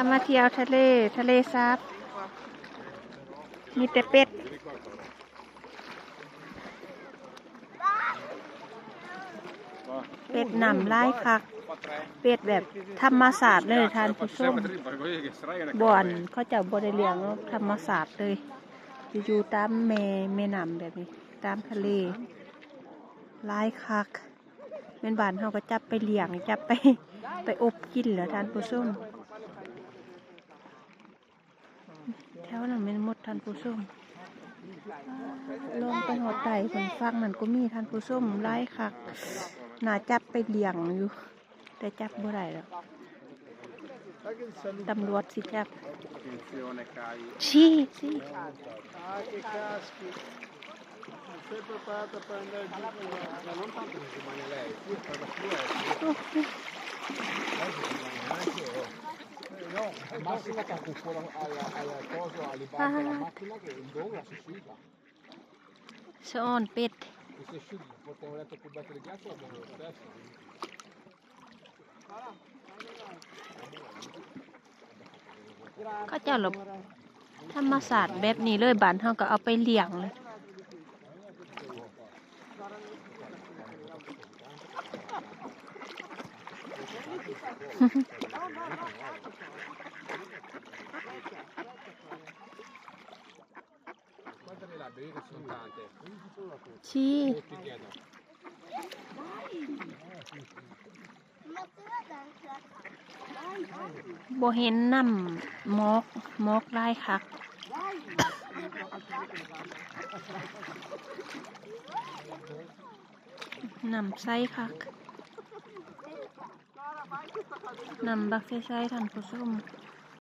ามาเที่ยวทะเลทะเลซับมีแต่เป็ดเป็ดหนำลายคัก เป็ดแบบธรรมศาสตร์เลยทานผู้ชมบ่อนเขาจะบริเลียงธรรมศาสตร์เลยอยู่ๆตามแม่แม่น้ำแบบนี้ ตามทะเลลายคักแม่นบานเขาก็จับไปเลี้ยงจับไปไปอบกินเหรอทานผู้ชมแถวนั้นเป็นหมด ทานผู้ชมลงไปหอดไต่บนฟังนั่นก็มีท่านผู้ชมไลายคักหนาจับไปเลี้ยงอยู่ แต่จับบ่ได้หรอกตำรวจสิจับชี้สิ Ah, che caschi. Non sei preparata per andare giù con la... Ma non tanto che rimane lei, tu per la sua Eh, No, al massimo che accoppola alla, alla cosa, alle bande della macchina che il dono la si sciuga. สะออนเป็ด E se sciughi, portiamo letto più cubetto di ghiaccio l'abbiamo lo stesso. ก็เจ้าหลบธรรมศาสตร์ ชีโบ่เห็นน้ำมอกมอกลายคักน้ำใสคัก น้ำบักใสๆท่านผู้ชม